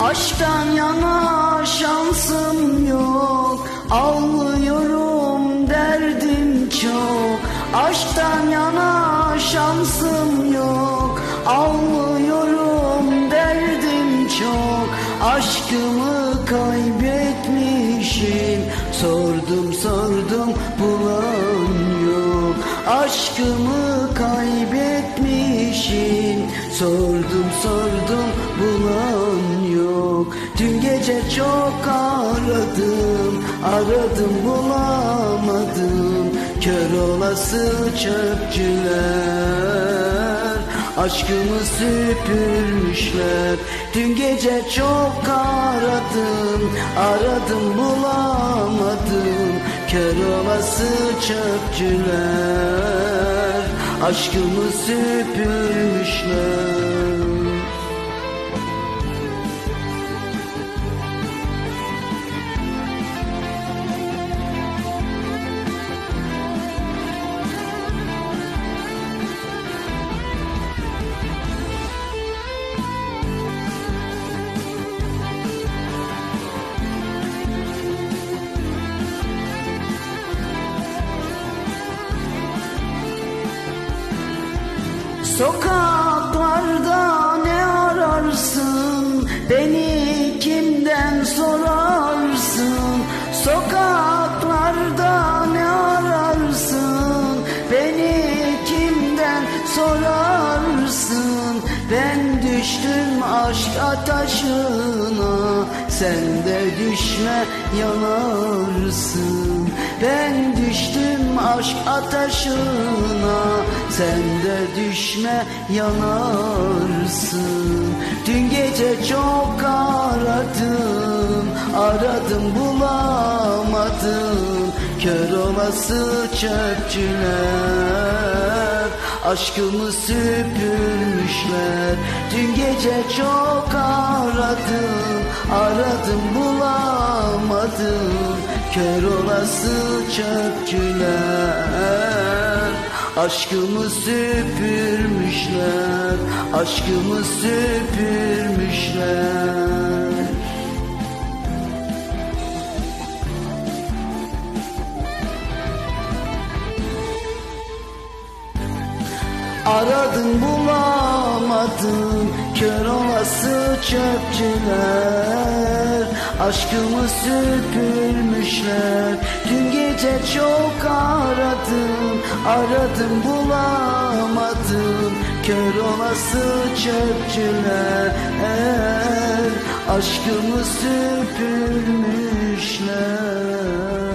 Aşktan yana şansım yok. Ağlıyorum derdim çok. Aşktan yana şansım yok. Ağlıyorum derdim çok. Aşkımı kaybetmişim. Sordum sordum bulan yok. Aşkımı kaybetmişim. Sordum sordum bulan gece çok aradım Aradım bulamadım. Kör olası çöpçüler Aşkımı süpürmüşler. Dün gece çok aradım Aradım bulamadım. Kör olası çöpçüler Aşkımı süpürmüşler So come. Sorarsın? Ben düştüm aşk ateşine Sen de düşme yanarsın. Ben düştüm aşk ateşine Sen de düşme yanarsın. Dün gece çok aradım Aradım bulamadım. Kör olası çöpçüler Aşkımı süpürmüşler. Dün gece çok aradım. Aradım bulamadım. Kör olası çöpçüler. Aşkımı süpürmüşler. Aşkımı süpürmüşler Aradım bulamadım kör olası çöpçüler. Aşkımı süpürmüşler Dün gece çok aradım. Aradım bulamadım Kör olası çöpçüler. Aşkımı süpürmüşler